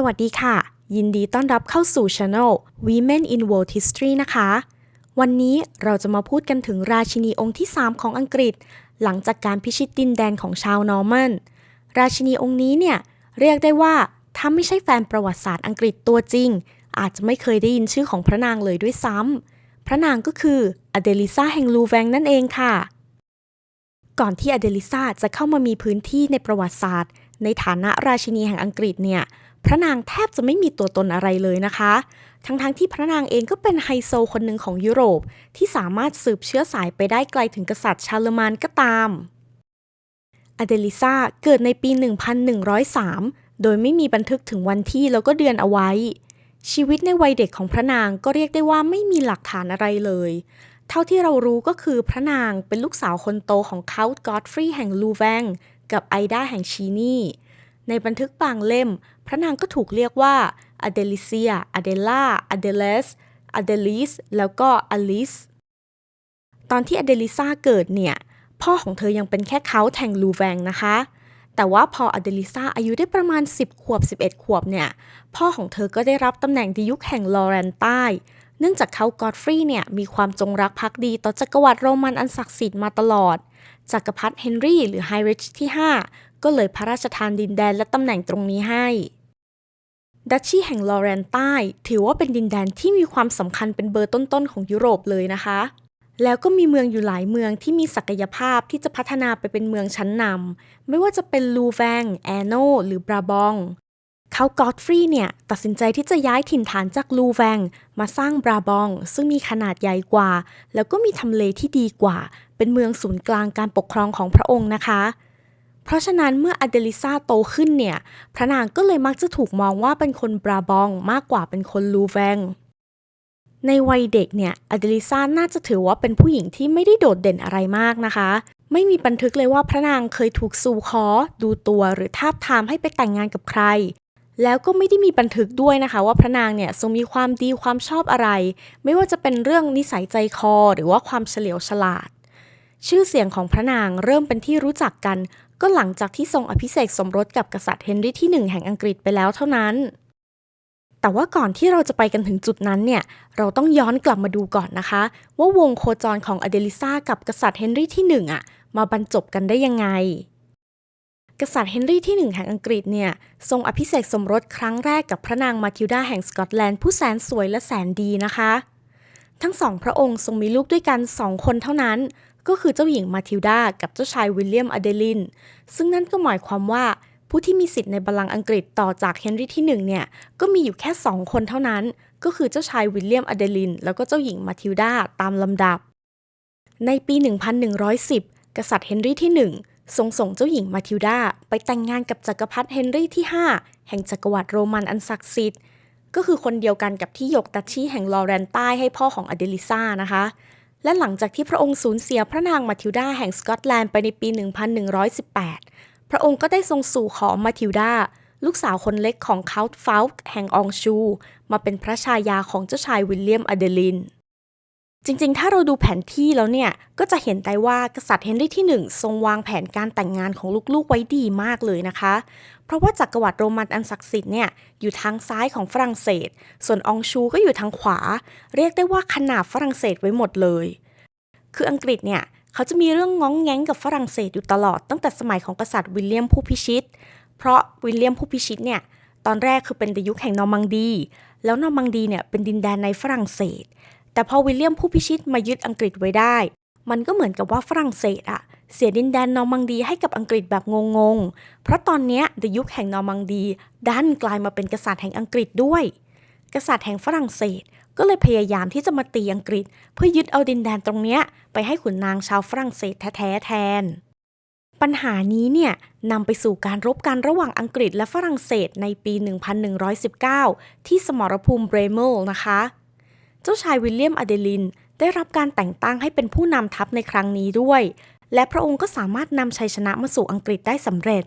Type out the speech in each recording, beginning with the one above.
สวัสดีค่ะ ยินดีต้อนรับเข้าสู่ Channel Women in World History นะคะ วันนี้เราจะมาพูดกันถึงราชินีองค์ที่ 3 ของอังกฤษ หลังจากการพิชิตดินแดนของชาวนอร์มันราชินีองค์นี้เนี่ย เรียกได้ว่า ถ้าไม่ใช่แฟนประวัติศาสตร์อังกฤษตัวจริง อาจจะไม่เคยได้ยินชื่อของพระนางเลยด้วยซ้ำพระนางก็คืออเดลิซาแห่งลูแวงนั่นเองค่ะ ก่อนที่อเดลิซาจะเข้ามามีพื้นที่ในประวัติศาสตร์ ในฐานะราชินีแห่งอังกฤษเนี่ย พระนางแทบจะไม่มีตัวตนอะไรเลยนะคะ ทั้งๆทที่พระนางเองก็เป็นไฮโซคนหนึ่งของยุโรป ที่สามารถสืบเชื้อสายไปได้ไกลถึงกษัตริย์ชาร์ลมานก็ตามอเดลิซาเกิดในปี 1103 โดยไม่มีบันทึกถึงวันที่แล้วก็เดือนเอาไว้ ชีวิตในวัยเด็กของพระนางก็เรียกได้ว่าไม่มีหลักฐานอะไรเลย เท่าที่เรารู้ก็คือพระนางเป็นลูกสาวคนโตของเคาท์กอดฟรีย์แห่งลูแวงกับไอดาแห่งชีนี ในบันทึกบางเล่ม พระนางก็ถูกเรียกว่าอเดลิเซียอเดล่าอเดเลสอเดลิสแล้วก็อลิส ตอนที่อเดลิซาเกิดเนี่ย พ่อของเธอยังเป็นแค่เขาแทงลูแวงนะคะ แต่ว่าพออเดลิซาอายุได้ประมาณ 10 ขวบ 11 ขวบเนี่ย พ่อของเธอก็ได้รับตำแหน่งในยุคแห่งลอเรนใต้ เนื่องจากเขากอดฟรีย์เนี่ยมีความจงรักภักดีต่อจักรวรรดิโรมันอันศักดิ์สิทธิ์มาตลอดจักรพรรดิเฮนรี่หรือไฮริชที่ 5 ก็เลยพระราชทานดินแดนและตำแหน่งตรงนี้ให้ ดัชชีแห่งลอเรนใต้ ถือว่าเป็นดินแดนที่มีความสำคัญเป็นเบอร์ต้นๆของยุโรปเลยนะคะ แล้วก็มีเมืองอยู่หลายเมืองที่มีศักยภาพที่จะพัฒนาไปเป็นเมืองชั้นนำไม่ว่าจะเป็นลูแวง แอนโน หรือบราบองเขากอดฟรีเนี่ยตัดสินใจที่จะย้ายถิ่นฐานจากลูแวง มาสร้างบราบอง ซึ่งมีขนาดใหญ่กว่า แล้วก็มีทำเลที่ดีกว่า เป็นเมืองศูนย์กลางการปกครองของพระองค์นะคะ เพราะฉะนั้นเมื่ออเดลิซาโตขึ้นเนี่ย พระนางก็เลยมักจะถูกมองว่าเป็นคนบราบองมากกว่าเป็นคนลูแวง ในวัยเด็กเนี่ยอเดลิซาน่าจะถือว่าเป็นผู้หญิงที่ไม่ได้โดดเด่นอะไรมากนะคะ ไม่มีบันทึกเลยว่าพระนางเคยถูกสู่ขอ ดูตัวหรือทาบทามให้ไปแต่งงานกับใคร แล้วก็ไม่ได้มีบันทึกด้วยนะคะว่าพระนางเนี่ยทรงมีความดีความชอบอะไร ไม่ว่าจะเป็นเรื่องนิสัยใจคอ หรือว่าความเฉลียวฉลาดชื่อเสียงของพระนางเริ่มเป็นที่รู้จักกัน ก็หลังจากที่ทรงอภิเษกสมรสกับกษัตริย์เฮนรี่ที่หนึ่งแห่งอังกฤษไปแล้วเท่านั้น แต่ว่าก่อนที่เราจะไปกันถึงจุดนั้นเนี่ย เราต้องย้อนกลับมาดูก่อนนะคะ ว่าวงโคจรของอเดลิซากับกษัตริย์เฮนรี่ที่หนึ่งอะมาบรรจบกันได้ยังไง กษัตริย์เฮนรี่ที่หนึ่งแห่งอังกฤษเนี่ยทรงอภิเษกสมรสครั้งแรกกับพระนางมาทิลดาแห่งสกอตแลนด์ผู้แสนสวยและแสนดีนะคะ ทั้งสองพระองค์ทรงมีลูกด้วยกันสองคนเท่านั้น ก็คือเจ้าหญิงมาทิลดากับเจ้าชายวิลเลียมอเดลิน ซึ่งนั่นก็หมายความว่าผู้ที่มีสิทธิ์ในบัลลังก์อังกฤษต่อจากเฮนรี่ที่หนึ่งเนี่ย ก็มีอยู่แค่สองคนเท่านั้น ก็คือเจ้าชายวิลเลียมอเดลิน แล้วก็เจ้าหญิงมาทิลดาตามลำดับ ในปี 1110 กษัตริย์เฮนรี่ที่หนึ่งทรงส่งเจ้าหญิงมาทิลดาไปแต่งงานกับจักรพรรดิเฮนรี่ที่ 5 แห่งจักรวรรดิโรมันอันศักดิ์สิทธิ์ ก็คือคนเดียวกันกับที่ยกดัชชีแห่งลอเรนใต้ให้พ่อของอเดลิซานะคะ และหลังจากที่พระองค์สูญเสียพระนางมาทิลดาแห่งสกอตแลนด์ไปในปี 1118 พระองค์ก็ได้ทรงสู่ขอมาทิลดาลูกสาวคนเล็กของเคาท์ฟาลค์แห่งอองชู มาเป็นพระชายาของเจ้าชายวิลเลียมอเดลิน จริงๆ ถ้าเราดูแผนที่แล้วเนี่ย ก็จะเห็นได้ว่ากษัตริย์เฮนรี่ที่ 1 ทรงวางแผนการแต่งงานของลูกๆ ไว้ดีมากเลยนะคะ เพราะว่าจักรวรรดิโรมันอันศักดิ์สิทธิ์เนี่ยอยู่ทางซ้ายของฝรั่งเศส ส่วนอองชูก็อยู่ทางขวา เรียกได้ว่าขนาบฝรั่งเศสไว้หมดเลย คืออังกฤษเนี่ยเขาจะมีเรื่องง้องแง้งกับฝรั่งเศสอยู่ตลอดตั้งแต่สมัยของกษัตริย์วิลเลียมผู้พิชิต เพราะวิลเลียมผู้พิชิตเนี่ยตอนแรกคือเป็นในยุคแห่งนอร์มังดี แล้วนอร์มังดีเนี่ยเป็นดินแดนในฝรั่งเศส แต่พอวิลเลียมผู้พิชิตมายึดอังกฤษไว้ได้ มันก็เหมือนกับว่าฝรั่งเศสอะเสียดินแดนนอร์มังดีให้กับอังกฤษแบบงงๆ เพราะตอนเนี้ยยุคแห่งนอร์มังดีดันกลายมาเป็นกษัตริย์แห่งอังกฤษด้วย กษัตริย์แห่งฝรั่งเศสก็เลยพยายามที่จะมาตีอังกฤษ เพื่อยึดเอาดินแดนตรงเนี้ยไปให้ขุนนางชาวฝรั่งเศสแท้ๆแทน ปัญหานี้เนี่ยนำไปสู่การรบกันระหว่างอังกฤษและฝรั่งเศสในปี 1119 ที่สมรภูมิเบรเมลนะคะ เจ้าชายวิลเลียมอเดลิน ได้รับการแต่งตั้งให้เป็นผู้นำทัพในครั้งนี้ด้วย และพระองค์ก็สามารถนำชัยชนะมาสู่อังกฤษได้สำเร็จ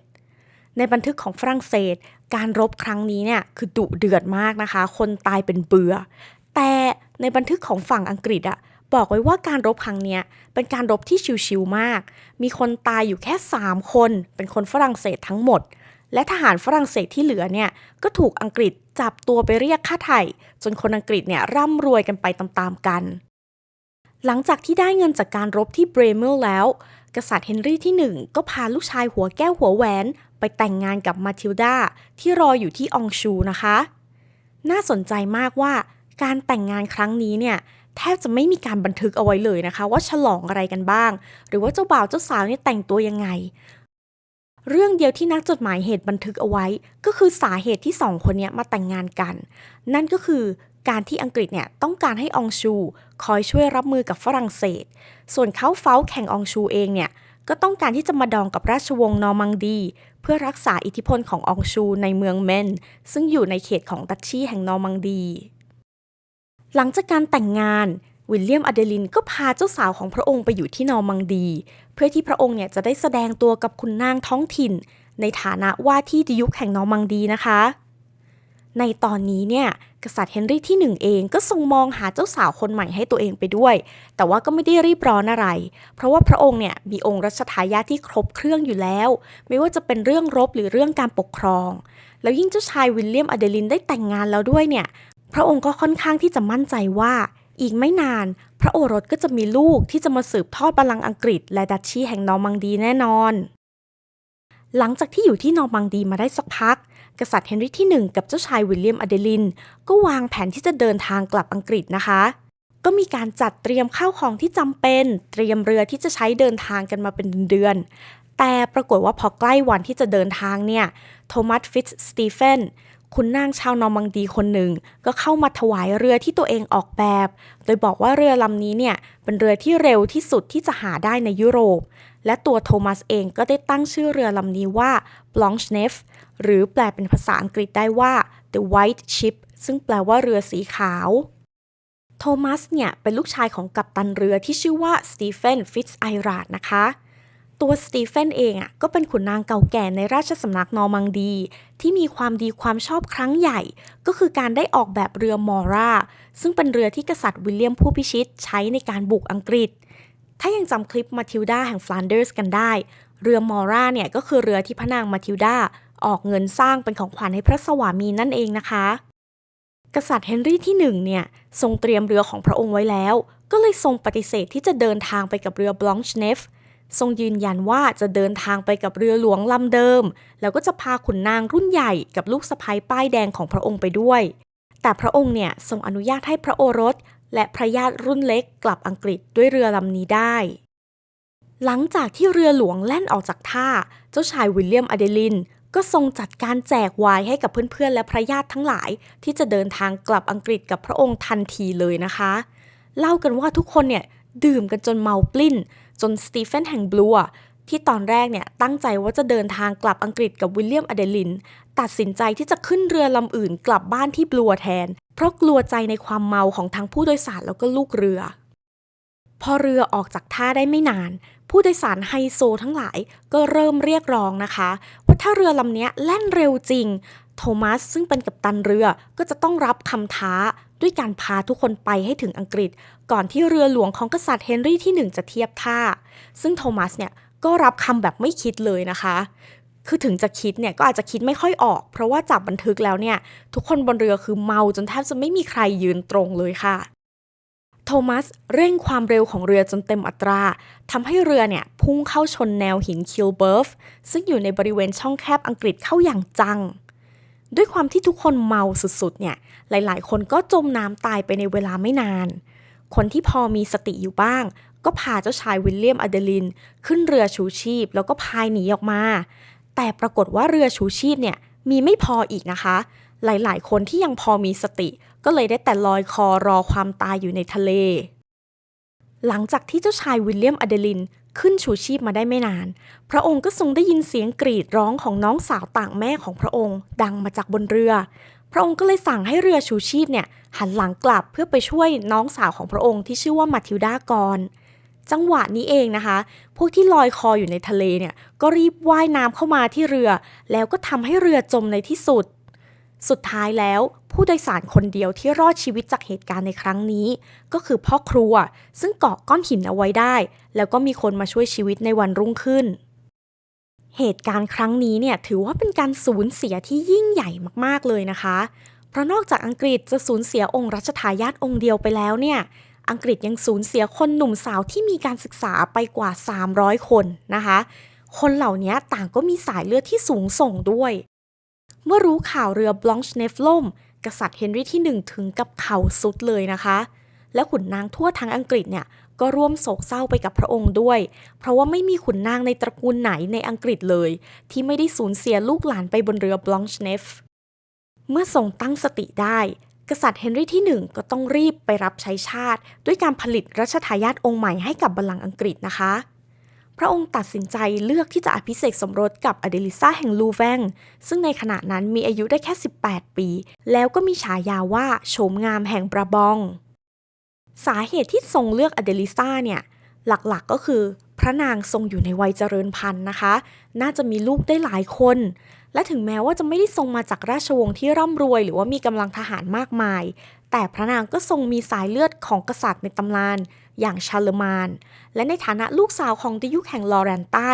ในบันทึกของฝรั่งเศส การรบครั้งนี้เนี่ยคือดุเดือดมากนะคะ คนตายเป็นเบือแต่ในบันทึกของฝั่งอังกฤษอะบอกไว้ว่าการรบครั้งเนี้ยเป็นการรบที่ชิวๆมาก มีคนตายอยู่แค่ 3 คน เป็นคนฝรั่งเศสทั้งหมด และทหารฝรั่งเศสที่เหลือเนี่ยก็ถูกอังกฤษจับตัวไปเรียกค่าไถ่ จนคนอังกฤษเนี่ยร่ำรวยกันไปตามๆกัน หลังจากที่ได้เงินจากการรบที่เบรเมลแล้ว กษัตริย์เฮนรี่ที่หนึ่งก็พาลูกชายหัวแก้วหัวแหวน ไปแต่งงานกับมาทิลดาที่รออยู่ที่องชูนะคะ น่าสนใจมากว่าการแต่งงานครั้งนี้เนี่ยแทบจะไม่มีการบันทึกเอาไว้เลยนะคะ ว่าฉลองอะไรกันบ้าง หรือว่าเจ้าบ่าวเจ้าสาวเนี่ยแต่งตัวยังไง เรื่องเดียวที่นักจดหมายเหตุบันทึกเอาไว้ ก็คือสาเหตุที่สองคนนี้มาแต่งงานกัน นั่นก็คือการที่อังกฤษเนี่ยต้องการให้องชู คอยช่วยรับมือกับฝรั่งเศส ส่วนเขาเฝ้าแข่งองชูเองเนี่ยก็ต้องการที่จะมาดองกับราชวงศ์นอร์มังดี เพื่อรักษาอิทธิพลขององชูในเมืองเมน ซึ่งอยู่ในเขตของดัชชีแห่งนอร์มังดี หลังจากการแต่งงาน วิลเลียมอเดลินก็พาเจ้าสาวของพระองค์ไปอยู่ที่นอร์มังดี เพื่อที่พระองค์เนี่ยจะได้แสดงตัวกับคุณนางท้องถิ่น ในฐานะว่าที่ดิยุคแห่งนอร์มังดีนะคะ ในตอนนี้เนี่ยกษัตริย์เฮนรี่ที่หนึ่งเองก็ทรงมองหาเจ้าสาวคนใหม่ให้ตัวเองไปด้วย แต่ว่าก็ไม่ได้รีบร้อนอะไร เพราะว่าพระองค์เนี่ยมีองค์รัชทายาทที่ครบเครื่องอยู่แล้ว ไม่ว่าจะเป็นเรื่องรบหรือเรื่องการปกครอง แล้วยิ่งเจ้าชายวิลเลียมอเดลินได้แต่งงานแล้วด้วยเนี่ย พระองค์ก็ค่อนข้างที่จะมั่นใจว่า อีกไม่นาน พระโอรสก็จะมีลูกที่จะมาสืบทอดบัลลังก์อังกฤษ และดัชชีแห่งนอร์มังดีแน่นอน หลังจากที่อยู่ที่นอร์มังดีมาได้สักพัก กษัตริย์เฮนรี่ที่ 1 กับเจ้าชายวิลเลียมอเดลิน ก็วางแผนที่จะเดินทางกลับอังกฤษนะคะ ก็มีการจัดเตรียมข้าวของที่จำเป็น เตรียมเรือที่จะใช้เดินทางกันมาเป็นเดือนแต่ปรากฏว่าพอใกล้วันที่จะเดินทางเนี่ย โทมัสฟิตสตีเฟน คุณนางชาวนอร์มังดีคนหนึ่ง ก็เข้ามาถวายเรือที่ตัวเองออกแบบ โดยบอกว่าเรือลำนี้เนี่ยเป็นเรือที่เร็วที่สุดที่จะหาได้ในยุโรป และตัวโทมัสเองก็ได้ตั้งชื่อเรือลำนี้ว่า Blanche Nef หรือแปลเป็นภาษาอังกฤษได้ว่า The White Ship ซึ่งแปลว่าเรือสีขาวโทมัสเนี่ยเป็นลูกชายของกัปตันเรือที่ชื่อว่าสตีเฟนฟิตซ์ไอราดนะคะ ตัวสตีเฟนเองอะก็เป็นขุนนางเก่าแก่ในราชสำนักนอร์มังดี ที่มีความดีความชอบครั้งใหญ่ ก็คือการได้ออกแบบเรือมอร่า ซึ่งเป็นเรือที่กษัตริย์วิลเลียมผู้พิชิตใช้ในการบุกอังกฤษ ถ้ายังจำคลิปมาทิลดาแห่งฟลานเดอร์สกันได้ เรือมอร่าเนี่ยก็คือเรือที่พระนางมาทิลดาออกเงินสร้างเป็นของขวัญให้พระสวามีนั่นเองนะคะ กษัตริย์เฮนรี่ที่หนึ่งเนี่ยทรงเตรียมเรือของพระองค์ไว้แล้ว ก็เลยทรงปฏิเสธที่จะเดินทางไปกับเรือบลองช์เนฟ ทรงยืนยันว่าจะเดินทางไปกับเรือหลวงลำเดิม แล้วก็จะพาขุนนางรุ่นใหญ่กับลูกสะใภ้ป้ายแดงของพระองค์ไปด้วย แต่พระองค์เนี่ยทรงอนุญาตให้พระโอรส และพระญาติรุ่นเล็กกลับอังกฤษด้วยเรือลำนี้ได้ หลังจากที่เรือหลวงแล่นออกจากท่า เจ้าชายวิลเลียมอเดลิน ก็ทรงจัดการแจกวน์ให้กับเพื่อนๆ และพระญาติทั้งหลาย ที่จะเดินทางกลับอังกฤษกับพระองค์ทันทีเลยนะคะ เล่ากันว่าทุกคนเนี่ย ดื่มกันจนเมาปลิ้น จนสตีเฟนแห่งบลัวที่ตอนแรกเนี่ยตั้งใจว่าจะเดินทางกลับอังกฤษกับวิลเลียมอเดลิน ตัดสินใจที่จะขึ้นเรือลำอื่นกลับบ้านที่บลัวแทน เพราะกลัวใจในความเมาของทั้งผู้โดยสารแล้วก็ลูกเรือ พอเรือออกจากท่าได้ไม่นาน ผู้โดยสารไฮโซทั้งหลายก็เริ่มเรียกร้องนะคะว่าถ้าเรือลำนี้แล่นเร็วจริง โทมัสซึ่งเป็นกัปตันเรือก็จะต้องรับคำท้า ด้วยการพาทุกคนไปให้ถึงอังกฤษ ก่อนที่เรือหลวงของกษัตริย์เฮนรี่ที่หนึ่งจะเทียบท่า ซึ่งโทมัสเนี่ยก็รับคำแบบไม่คิดเลยนะคะ คือถึงจะคิดเนี่ยก็อาจจะคิดไม่ค่อยออก เพราะว่าจับบันทึกแล้วเนี่ย ทุกคนบนเรือคือเมาจนแทบจะไม่มีใครยืนตรงเลยค่ะโทมัสเร่งความเร็วของเรือจนเต็มอัตราทำให้เรือเนี่ยพุ่งเข้าชนแนวหินคิลเบิร์ฟซึ่งอยู่ในบริเวณช่องแคบอังกฤษเข้าอย่างจัง ด้วยความที่ทุกคนเมาสุดๆ เนี่ย หลายๆ คนก็จมน้ำตายไปในเวลาไม่นาน คนที่พอมีสติอยู่บ้าง ก็พาเจ้าชายวิลเลียมอเดลิน ขึ้นเรือชูชีพ แล้วก็พายหนีออกมา แต่ปรากฏว่าเรือชูชีพเนี่ยมีไม่พออีกนะคะ หลายๆ คนที่ยังพอมีสติ ก็เลยได้แต่ลอยคอรอความตายอยู่ในทะเล หลังจากที่เจ้าชายวิลเลียมอเดลิน ขึ้นชูชีพมาได้ไม่นาน พระองค์ก็ทรงได้ยินเสียงกรีดร้องของน้องสาวต่างแม่ของพระองค์ ดังมาจากบนเรือ พระองค์ก็เลยสั่งให้เรือชูชีพเนี่ยหันหลังกลับเพื่อไปช่วยน้องสาวของพระองค์ที่ชื่อว่ามาทิลดาก่อนจังหวะนี้เองนะคะ พวกที่ลอยคออยู่ในทะเลเนี่ยก็รีบว่ายน้ำเข้ามาที่เรือ แล้วก็ทำให้เรือจมในที่สุด สุดท้ายแล้วผู้โดยสารคนเดียวที่รอดชีวิตจากเหตุการณ์ในครั้งนี้ ก็คือพ่อครัว ซึ่งเกาะก้อนหินเอาไว้ได้ แล้วก็มีคนมาช่วยชีวิตในวันรุ่งขึ้น เหตุการณ์ครั้งนี้เนี่ยถือว่าเป็นการสูญเสียที่ยิ่งใหญ่มากๆเลยนะคะ เพราะนอกจากอังกฤษจะสูญเสียองค์รัชทายาทองค์เดียวไปแล้วเนี่ยอังกฤษยังสูญเสียคนหนุ่มสาวที่มีการศึกษาไปกว่า 300 คนนะคะ คนเหล่านี้ต่างก็มีสายเลือดที่สูงส่งด้วย เมื่อรู้ข่าวเรือบลองช์เนฟล่ม กษัตริย์เฮนรี่ที่หนึ่งถึงกับเข่าสุดเลยนะคะ และขุนนางทั่วทั้งอังกฤษเนี่ยก็ร่วมโศกเศร้าไปกับพระองค์ด้วย เพราะว่าไม่มีขุนนางในตระกูลไหนในอังกฤษเลย ที่ไม่ได้สูญเสียลูกหลานไปบนเรือบลองช์เนฟ เมื่อทรงตั้งสติได้ กษัตริย์เฮนรี่ที่หนึ่งก็ต้องรีบไปรับใช้ชาติ ด้วยการผลิตรัชทายาทองค์ใหม่ให้กับบัลลังก์อังกฤษนะคะ ระองค์ตัดสินใจเลือกที่จะอภิเษกสมรสกับอเดลิซาแห่งลูแวงซึ่งในขณะนั้นมีอายุได้แค่ 18 ปี แล้วก็มีฉายาว่าโฉมงามแห่งบราบอง สาเหตุที่ทรงเลือกอเดลิซาเนี่ยหลักๆก็คือพระนางทรงอยู่ในวัยเจริญพันธุ์นะคะ น่าจะมีลูกได้หลายคน และถึงแม้ว่าจะไม่ได้ทรงมาจากราชวงศ์ที่ร่ำรวย หรือว่ามีกำลังทหารมากมาย แต่พระนางก็ทรงมีสายเลือดของกษัตริย์ในตำนาน อย่างชาร์ลมาน และในฐานะลูกสาวของดิยุคแห่งลอแรนใต้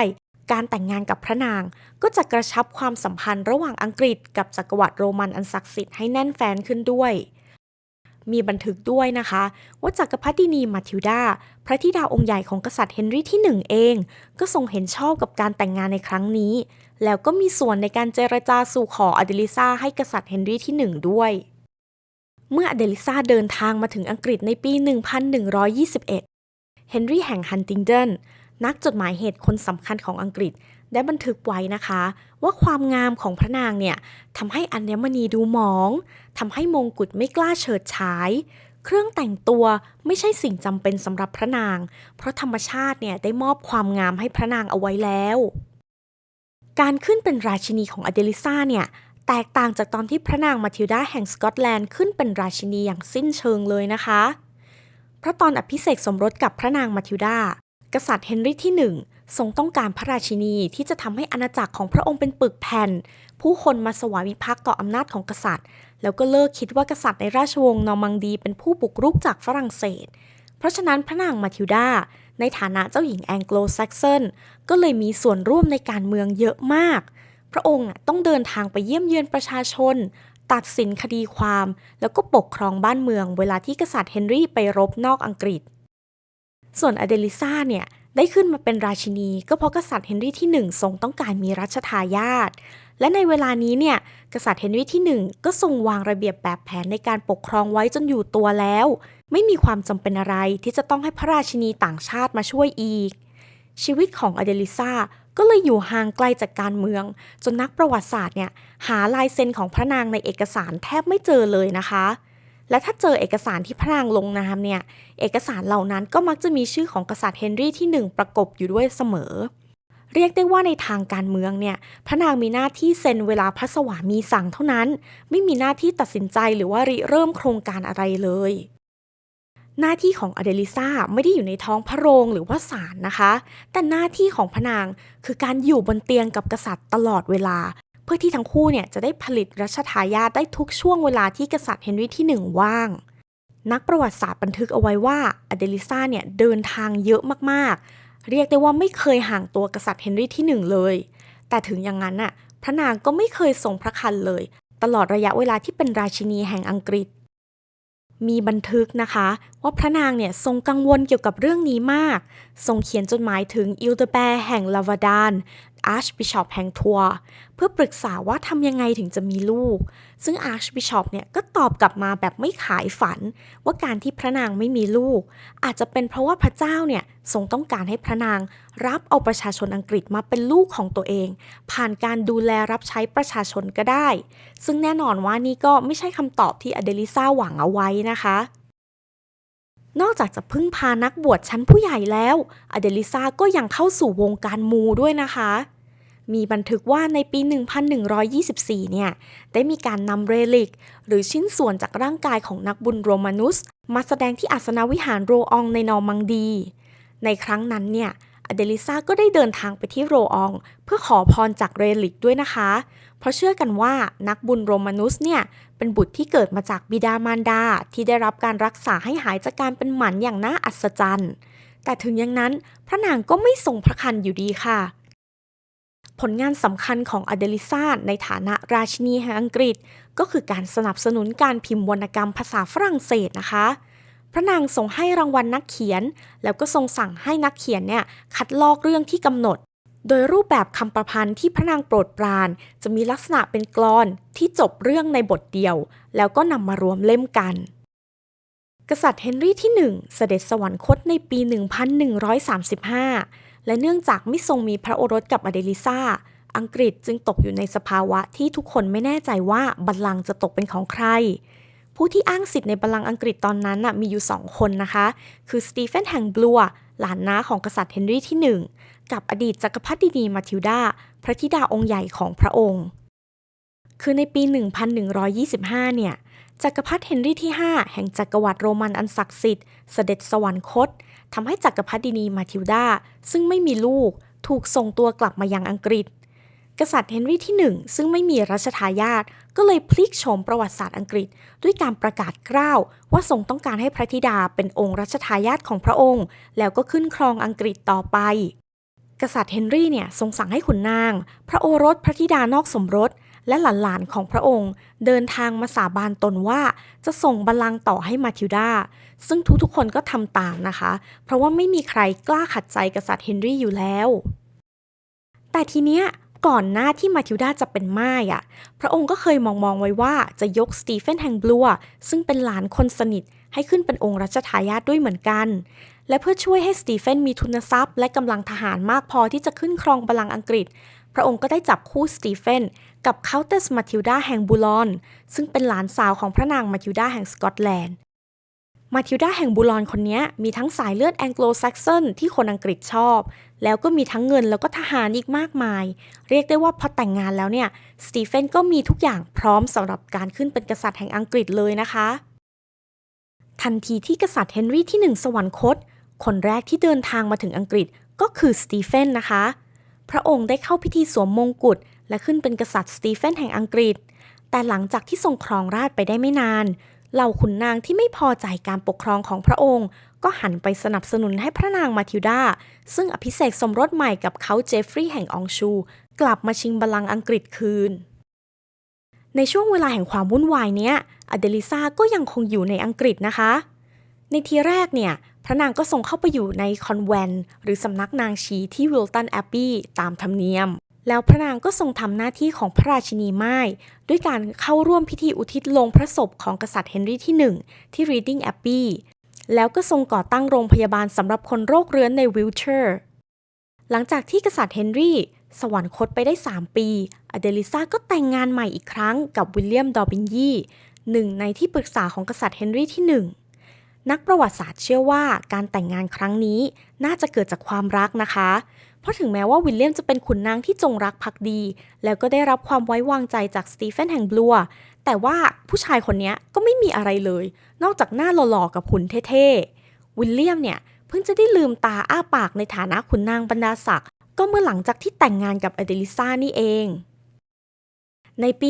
การแต่งงานกับพระนางก็จะกระชับความสัมพันธ์ระหว่างอังกฤษกับจักรวรรดิโรมันอันศักดิ์สิทธิ์ให้แน่นแฟ้นขึ้นด้วย มีบันทึกด้วยนะคะ ว่าจักรพรรดินีมาทิลดาพระธิดาองค์ใหญ่ของกษัตริย์เฮนรี่ที่หนึ่งเอง ก็ทรงเห็นชอบกับการแต่งงานในครั้งนี้ แล้วก็มีส่วนในการเจรจาสู่ขออเดลิซาให้กษัตริย์เฮนรี่ที่หนึ่งด้วย เมื่ออเดลิซาเดินทางมาถึงอังกฤษในปี 1121 เฮนรี่แห่งฮันติงเดนนักจดหมายเหตุคนสำคัญของอังกฤษได้บันทึกไว้นะคะ ว่าความงามของพระนางเนี่ยทำให้อัญมณีดูหมองทำให้มงกุฎไม่กล้าเฉิดฉาย เครื่องแต่งตัวไม่ใช่สิ่งจำเป็นสำหรับพระนาง เพราะธรรมชาติเนี่ยได้มอบความงามให้พระนางเอาไว้แล้ว การขึ้นเป็นราชินีของอเดลิซาเนี่ย แตกต่างจากตอนที่พระนางมาทิลดาแห่งสกอตแลนด์ขึ้นเป็นราชินีอย่างสิ้นเชิงเลยนะคะ เพราะตอนอภิเษกสมรสกับพระนางมาทิลดากษัตริย์เฮนรี่ที่หนึ่งทรงต้องการพระราชินีที่จะทำให้อาณาจักรของพระองค์เป็นปึกแผ่น ผู้คนมาสวามิภักดิ์ต่ออำนาจของกษัตริย์ แล้วก็เลิกคิดว่ากษัตริย์ในราชวงศ์นอร์มังดีเป็นผู้บุกรุกจากฝรั่งเศส เพราะฉะนั้นพระนางมาทิลดาในฐานะเจ้าหญิงแองโกลแซกซอนก็เลยมีส่วนร่วมในการเมืองเยอะมาก พระองค์ต้องเดินทางไปเยี่ยมเยือนประชาชน ตัดสินคดีความ แล้วก็ปกครองบ้านเมือง เวลาที่กษัตริย์เฮนรี่ไปรบนอกอังกฤษ ส่วนอเดลิซาเนี่ยได้ขึ้นมาเป็นราชินี ก็เพราะกษัตริย์เฮนรี่ที่หนึ่งทรงต้องการมีรัชทายาทและในเวลานี้เนี่ยกษัตริย์เฮนรี่ที่หนึ่งก็ทรงวางระเบียบแบบแผนในการปกครองไว้จนอยู่ตัวแล้ว ไม่มีความจำเป็นอะไรที่จะต้องให้พระราชินีต่างชาติมาช่วยอีก ชีวิตของอเดลิซา ก็เลยอยู่ห่างไกลจากการเมือง จนนักประวัติศาสตร์เนี่ยหาลายเซ็นของพระนางในเอกสารแทบไม่เจอเลยนะคะ และถ้าเจอเอกสารที่พระนางลงนามเนี่ยเอกสารเหล่านั้นก็มักจะมีชื่อของกษัตริย์เฮนรี่ที่หนึ่งประกบอยู่ด้วยเสมอ เรียกได้ว่าในทางการเมืองเนี่ยพระนางมีหน้าที่เซ็นเวลาพระสวามีสั่งเท่านั้น ไม่มีหน้าที่ตัดสินใจหรือว่าริเริ่มโครงการอะไรเลย หน้าที่ของอเดลิซาไม่ได้อยู่ในท้องพระโรงหรือว่าศาลนะคะ แต่หน้าที่ของพระนางคือการอยู่บนเตียงกับกษัตริย์ตลอดเวลา เพื่อที่ทั้งคู่เนี่ยจะได้ผลิตรัชทายาทได้ทุกช่วงเวลาที่กษัตริย์เฮนรี่ที่หนึ่งว่าง นักประวัติศาสตร์บันทึกเอาไว้ว่าอเดลิซาเนี่ยเดินทางเยอะมากๆ เรียกได้ว่าไม่เคยห่างตัวกษัตริย์เฮนรี่ที่หนึ่งเลย แต่ถึงอย่างนั้นน่ะพระนางก็ไม่เคยทรงพระคันเลย ตลอดระยะเวลาที่เป็นราชินีแห่งอังกฤษ มีบันทึกนะคะว่าพระนางเนี่ยทรงกังวลเกี่ยวกับเรื่องนี้มาก ทรงเขียนจดหมายถึงอิลเดแบร์แห่งลาวดานอาร์ชบิชอปแห่งทัวร์ เพื่อปรึกษาว่าทำยังไงถึงจะมีลูก ซึ่งอาร์ชบิชอปเนี่ยก็ตอบกลับมาแบบไม่ขายฝัน ว่าการที่พระนางไม่มีลูก อาจจะเป็นเพราะว่าพระเจ้าเนี่ยทรงต้องการให้พระนางรับเอาประชาชนอังกฤษมาเป็นลูกของตัวเอง ผ่านการดูแลรับใช้ประชาชนก็ได้ ซึ่งแน่นอนว่านี่ก็ไม่ใช่คำตอบที่อเดลิซาหวังเอาไว้นะคะนอกจากจะพึ่งพานักบวชชั้นผู้ใหญ่แล้ว อเดลิซาก็ยังเข้าสู่วงการมูด้วยนะคะ มีบันทึกว่าในปี 1124 เนี่ย ได้มีการนำเรลิก หรือชิ้นส่วนจากร่างกายของนักบุญโรมานุส มาแสดงที่อาสนวิหารโรอองในนอร์มังดี ในครั้งนั้นเนี่ยอเดลิซาก็ได้เดินทางไปที่โรออง เพื่อขอพรจากเรลิกด้วยนะคะ เพราะเชื่อกันว่านักบุญโรมานุสเนี่ย เป็นบุตรที่เกิดมาจากบิดามารดา ที่ได้รับการรักษาให้หายจากการเป็นหมันอย่างน่าอัศจรรย์ แต่ถึงอย่างนั้นพระนางก็ไม่ทรงพระคันอยู่ดีค่ะ ผลงานสำคัญของอเดลิซาในฐานะราชินีแห่งอังกฤษ ก็คือการสนับสนุนการพิมพ์วรรณกรรมภาษาฝรั่งเศสนะคะ พระนางทรงให้รางวัลนักเขียน แล้วก็ทรงสั่งให้นักเขียนเนี่ยคัดลอกเรื่องที่กำหนด โดยรูปแบบคำประพันธ์ที่พระนางโปรดปราน จะมีลักษณะเป็นกลอนที่จบเรื่องในบทเดียว แล้วก็นำมารวมเล่มกันกษัตริย์เฮนรี่ที่ 1 เสด็จสวรรคตในปี 1135 และเนื่องจากไม่ทรงมีพระโอรสกับอเดลิซาอังกฤษจึงตกอยู่ในสภาวะที่ทุกคนไม่แน่ใจว่าบัลลังก์จะตกเป็นของใคร ผู้ที่อ้างสิทธิ์ในบัลลังก์อังกฤษตอนนั้นนะมีอยู่สองคนนะคะ คือสตีเฟนแห่งบลัวหลานน้าของกษัตริย์เฮนรี่ที่ 1 กับอดีตจักรพรรดินีมาทิลดา พระธิดาองค์ใหญ่ของพระองค์ คือในปี 1125 เนี่ยจักรพรรดิเฮนรี่ที่ 5 แห่งจักรวรรดิโรมันอันศักดิ์สิทธิ์เสด็จสวรรคต ทำให้จักรพรรดินีมาทิลดาซึ่งไม่มีลูกถูกส่งตัวกลับมายังอังกฤษ กษัตริย์เฮนรี่ที่ 1 ซึ่งไม่มีรัชทายาทก็เลยพลิกโฉมประวัติศาสตร์อังกฤษ ด้วยการประกาศกล้าวว่าทรงต้องการให้พระธิดาเป็นองค์รัชทายาทของพระองค์ แล้วก็ขึ้นครองอังกฤษต่อไป กษัตริย์เฮนรี่เนี่ยทรงสั่งให้ขุนนาง พระโอรสพระธิดานอกสมรสและหลานๆของพระองค์ เดินทางมาสาบานตนว่าจะส่งบัลลังก์ต่อให้มาทิลดา ซึ่งทุกๆคนก็ทำตามนะคะ เพราะว่าไม่มีใครกล้าขัดใจกษัตริย์เฮนรี่อยู่แล้ว แต่ทีเนี้ยก่อนหน้าที่มาทิลดาจะเป็นม่ายอะพระองค์ก็เคยมองๆไว้ว่าจะยกสตีเฟนแห่งบลัว ซึ่งเป็นหลานคนสนิท ให้ขึ้นเป็นองค์รัชทายาทด้วยเหมือนกัน และเพื่อช่วยให้สตีเฟนมีทุนทรัพย์ และกำลังทหารมากพอที่จะขึ้นครองบัลลังก์อังกฤษ พระองค์ก็ได้จับคู่สตีเฟนกับเคาน์เตสมาทิลดาแห่งบูลอน ซึ่งเป็นหลานสาวของพระนางมาทิลดาแห่งสกอตแลนด์ มาทิลดาแห่งบูลอนคนนี้มีทั้งสายเลือดแองโกลแซกซอนที่คนอังกฤษชอบ แล้วก็มีทั้งเงินแล้วก็ทหารอีกมากมาย เรียกได้ว่าพอแต่งงานแล้วเนี่ยสตีเฟนก็มีทุกอย่างพร้อมสำหรับการขึ้นเป็นกษัตริย์แห่งอังกฤษเลยนะคะ ทันทีที่กษัตริย์เฮนรี่ที่หนึ่งสวรรคต คนแรกที่เดินทางมาถึงอังกฤษก็คือสตีเฟนนะคะ พระองค์ได้เข้าพิธีสวมมงกุฎและขึ้นเป็นกษัตริย์สตีเฟนแห่งอังกฤษ แต่หลังจากที่ทรงครองราชไปได้ไม่นาน เหล่าขุนนางที่ไม่พอใจการปกครองของพระองค์ ก็หันไปสนับสนุนให้พระนางมาทิลดา ซึ่งอภิเษกสมรสใหม่กับเขาเจฟฟรีย์แห่งองชู กลับมาชิงบัลลังก์อังกฤษคืน ในช่วงเวลาแห่งความวุ่นวายเนี้ยอเดลิซาก็ยังคงอยู่ในอังกฤษนะคะ ในทีแรกเนี่ยพระนางก็ทรงเข้าไปอยู่ในคอนแวนต์หรือสำนักนางชีที่วิลตันแอบบี้ตามธรรมเนียม แล้วพระนางก็ทรงทำหน้าที่ของพระราชินีไม่ ด้วยการเข้าร่วมพิธีอุทิศลงพระศพของกษัตริย์เฮนรี่ที่ 1 ที่ Reading Abbey แล้วก็ทรงก่อตั้งโรงพยาบาลสำหรับคนโรคเรื้อนในวิลเชอร์ หลังจากที่กษัตริย์เฮนรี่สวรรคตไปได้ 3 ปี อเดลิซาก็แต่งงานใหม่อีกครั้งกับวิลเลียม ดอบินยีหนึ่งในที่ปรึกษาของกษัตริย์เฮนรี่ที่ 1 นักประวัติศาสตร์เชื่อว่าการแต่งงานครั้งนี้น่าจะเกิดจากความรักนะคะเราะถึงแม้ว่าวิลเลียมจะเป็นขุนนางที่จงรักภักดี แล้วก็ได้รับความไว้วางใจจากสตีเฟนแห่งบลัว แต่ว่าผู้ชายคนนี้ก็ไม่มีอะไรเลย นอกจากหน้าหล่อๆกับหุ่นเท่ๆ วิลเลียมเนี่ยเพิ่งจะได้ลืมตาอ้าปากในฐานะขุนนางบรรดาศักดิ์ก็เมื่อหลังจากที่แต่งงานกับอเดลิซานี่เอง ในปี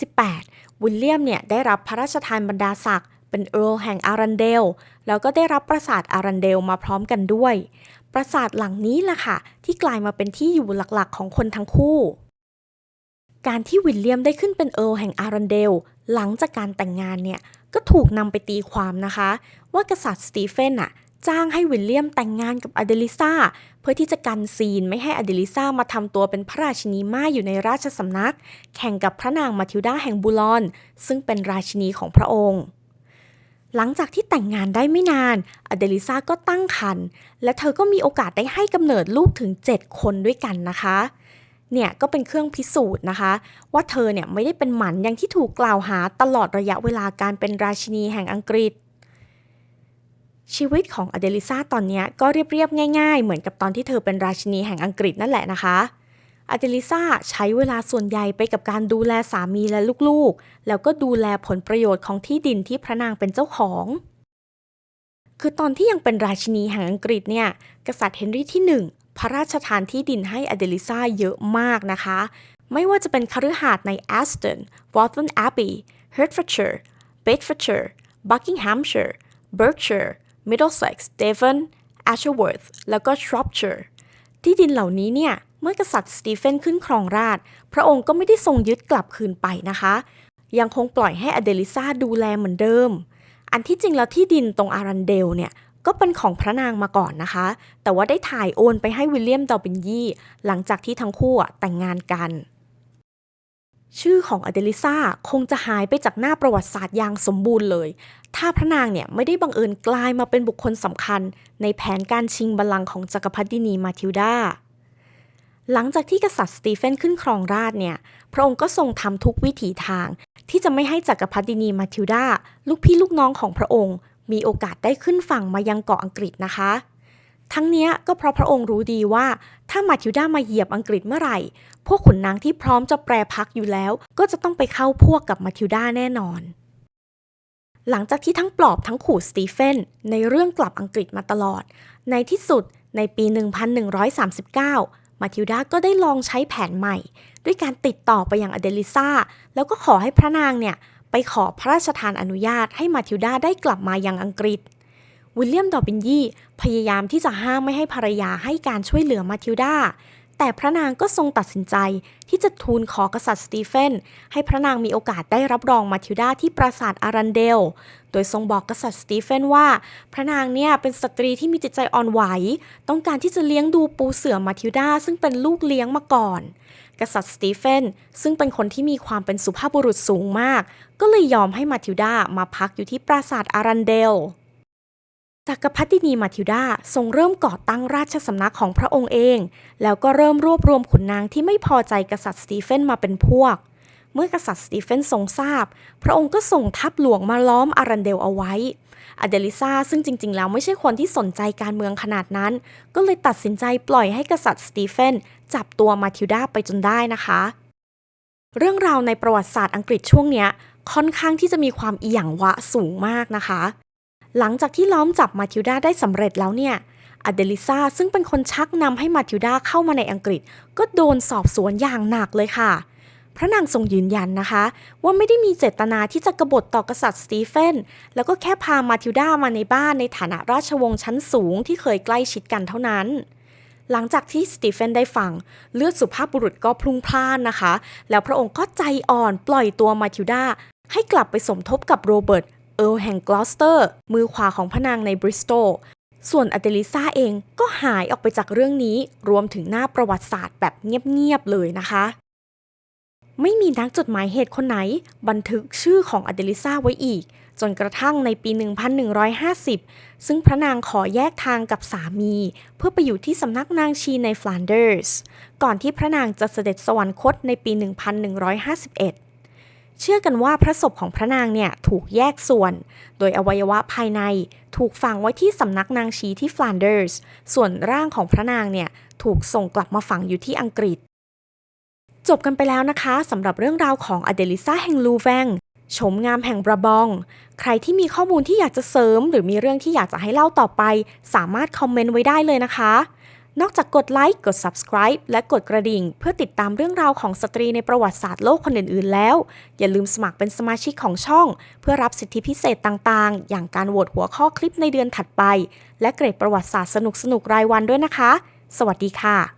1138 วิลเลียมเนี่ยได้รับพระราชทานบรรดาศักดิ์เป็นเอิร์ลแห่งอารันเดล แล้วก็ได้รับปราสาทอารันเดลมาพร้อมกันด้วย ปราสาทหลังนี้แหละค่ะ ที่กลายมาเป็นที่อยู่หลักๆ ของคนทั้งคู่ การที่วิลเลียมได้ขึ้นเป็นเอิร์ลแห่งอารันเดล หลังจากการแต่งงานเนี่ย ก็ถูกนำไปตีความนะคะ ว่ากษัตริย์สตีเฟนอะจ้างให้วิลเลียมแต่งงานกับอเดลิซาเพื่อที่จะกันซีนไม่ให้อเดลิซามาทำตัวเป็นพระราชินีม่าอยู่ในราชสำนัก แข่งกับพระนางมาทิลดาแห่งบูลอน ซึ่งเป็นราชินีของพระองค์ หลังจากที่แต่งงานได้ไม่นานอเดลิซาก็ตั้งครรภ์และเธอก็มีโอกาสได้ให้กำเนิดลูกถึง 7 คนด้วยกันนะคะเนี่ยก็เป็นเครื่องพิสูจน์นะคะ ว่าเธอเนี่ยไม่ได้เป็นหมันอย่างที่ถูกกล่าวหาตลอดระยะเวลาการเป็นราชินีแห่งอังกฤษ ชีวิตของอเดลิซาตอนนี้ก็เรียบๆง่าย ๆ เหมือนกับตอนที่เธอเป็นราชินีแห่งอังกฤษนั่นแหละนะคะ อเดลิซาใช้เวลาส่วนใหญ่ไปกับการดูแลสามีและลูกๆ แล้วก็ดูแลผลประโยชน์ของที่ดินที่พระนางเป็นเจ้าของ คือตอนที่ยังเป็นราชินีแห่งอังกฤษเนี่ย กษัตริย์เฮนรี่ที่ 1 พระราชทานที่ดินให้อเดลิซาเยอะมากนะคะ ไม่ว่าจะเป็นคฤหาสน์ในแอสตันวอตตันแอบบีเฮ r ร์ f o r d s h i r e เบ d ฟอร์ s h i r e บักกิงแฮมเชัยร์เบิร์กชัยร์มิดเดิลเซ็กซ์เดวอนแอชเวิร์ธแล้วก็ชรอปชัยร์ ที่ดินเหล่านี้เนี่ยเมื่อกษัตริย์สตีเฟนขึ้นครองราช พระองค์ก็ไม่ได้ทรงยึดกลับคืนไปนะคะ ยังคงปล่อยให้อเดลิซาดูแลเหมือนเดิม อันที่จริงแล้วที่ดินตรงอารันเดลเนี่ยก็เป็นของพระนางมาก่อนนะคะ แต่ว่าได้ถ่ายโอนไปให้วิลเลียมดอลบินยี่หลังจากที่ทั้งคู่แต่งงานกัน ชื่อของอเดลิซาคงจะหายไปจากหน้าประวัติศาสตร์อย่างสมบูรณ์เลย ถ้าพระนางเนี่ยไม่ได้บังเอิญกลายมาเป็นบุคคลสำคัญ ในแผนการชิงบัลลังก์ของจักรพรรดินีมาทิลดา หลังจากที่กษัตริย์สตีเฟนขึ้นครองราชเนี่ย พระองค์ก็ทรงทำทุกวิถีทาง ที่จะไม่ให้จักรพรรดินีมาทิลดา ลูกพี่ลูกน้องของพระองค์ มีโอกาสได้ขึ้นฝั่งมายังเกาะอังกฤษนะคะ ทั้งเนี้ยก็เพราะพระองค์รู้ดีว่า ถ้ามาทิลดามาเหยียบอังกฤษเมื่อไหร่ พวกขุนนางที่พร้อมจะแปรพักอยู่แล้ว ก็จะต้องไปเข้าพวกกับมาทิลดาแน่นอน หลังจากที่ทั้งปลอบทั้งขู่สตีเฟนในเรื่องกลับอังกฤษมาตลอด ในที่สุดในปี 1139 มาทิลดาก็ได้ลองใช้แผนใหม่ ด้วยการติดต่อไปยังอเดลิซาแล้วก็ขอให้พระนางเนี่ยไปขอพระราชทานอนุญาตให้มาทิลดาได้กลับมายังอังกฤษ วิลเลียมดอบินยี่พยายามที่จะห้ามไม่ให้ภรรยาให้การช่วยเหลือมาทิลดา แต่พระนางก็ทรงตัดสินใจที่จะทูลขอกษัตริย์สตีเฟนให้พระนางมีโอกาสได้รับรองมาทิลดาที่ปราสาทอารันเดล โดยทรงบอกกษัตริย์สตีเฟนว่า พระนางเนี่ยเป็นสตรีที่มีจิตใจอ่อนไหว ต้องการที่จะเลี้ยงดูปูเสือมาทิลดาซึ่งเป็นลูกเลี้ยงมาก่อน กษัตริย์สตีเฟนซึ่งเป็นคนที่มีความเป็นสุภาพบุรุษสูงมาก ก็เลยยอมให้มาทิลดามาพักอยู่ที่ปราสาทอารันเดล จักรพรรดินีมาทิลดาทรงเริ่มก่อตั้งราชสำนักของพระองค์เอง แล้วก็เริ่มรวบรวมขุนนางที่ไม่พอใจกษัตริย์สตีเฟนมาเป็นพวก เมื่อกษัตริย์สตีเฟนทรงทราบ พระองค์ก็ส่งทัพหลวงมาล้อมอารันเดลเอาไว้อเดลิซาซึ่งจริง ๆ แล้วไม่ใช่คนที่สนใจการเมืองขนาดนั้น ก็เลยตัดสินใจปล่อยให้กษัตริย์สตีเฟนจับตัวมาทิลดาไปจนได้นะคะ เรื่องราวในประวัติศาสตร์อังกฤษช่วงเนี้ยค่อนข้างที่จะมีความอีหยังวะสูงมากนะคะ หลังจากที่ล้อมจับมาทิลดาได้สำเร็จแล้วเนี่ยอเดลิซาซึ่งเป็นคนชักนำให้มาทิลดาเข้ามาในอังกฤษ ก็โดนสอบสวนอย่างหนักเลยค่ะ พระนางทรงยืนยันนะคะ ว่าไม่ได้มีเจตนาที่จะกบฏต่อกษัตริย์สตีเฟน แล้วก็แค่พามาทิลดามาในบ้านในฐานะราชวงศ์ชั้นสูงที่เคยใกล้ชิดกันเท่านั้นหลังจากที่สตีเฟนได้ฟัง เลือดสุภาพบุรุษก็พลุ่งพล่านนะคะ แล้วพระองค์ก็ใจอ่อนปล่อยตัวมาทิลดาให้กลับไปสมทบกับโรเบิร์ต เอิร์ลแห่งกลอสเตอร์ มือขวาของพระนางในบริสโตลส่วนอเดลิซาเองก็หายออกไปจากเรื่องนี้ รวมถึงหน้าประวัติศาสตร์แบบเงียบ ๆ เลยนะคะ ไม่มีนักจดหมายเหตุคนไหน บันทึกชื่อของอเดลิซาไว้อีก จนกระทั่งในปี 1150 ซึ่งพระนางขอแยกทางกับสามี เพื่อไปอยู่ที่สำนักนางชีในฟลานเดอร์ส ก่อนที่พระนางจะเสด็จสวรรคตในปี 1151 เชื่อกันว่าพระศพของพระนางเนี่ยถูกแยกส่วน โดยอวัยวะภายในถูกฝังไว้ที่สำนักนางชีที่ฟลานเดอร์ส ส่วนร่างของพระนางเนี่ยถูกส่งกลับมาฝังอยู่ที่อังกฤษ จบกันไปแล้วนะคะสำหรับเรื่องราวของอเดลิซาแห่งลูแวงชมงามแห่งบราบอง ใครที่มีข้อมูลที่อยากจะเสริม หรือมีเรื่องที่อยากจะให้เล่าต่อไป สามารถคอมเมนต์ไว้ได้เลยนะคะ นอกจากกดไลค์ กด subscribe และกดกระดิ่ง เพื่อติดตามเรื่องราวของสตรีในประวัติศาสตร์โลกคนอื่น ๆ แล้ว อย่าลืมสมัครเป็นสมาชิกของช่อง เพื่อรับสิทธิพิเศษต่าง ๆ อย่างการโหวตหัวข้อคลิปในเดือนถัดไป และเกรดประวัติศาสตร์สนุก ๆ รายวันด้วยนะคะ สวัสดีค่ะ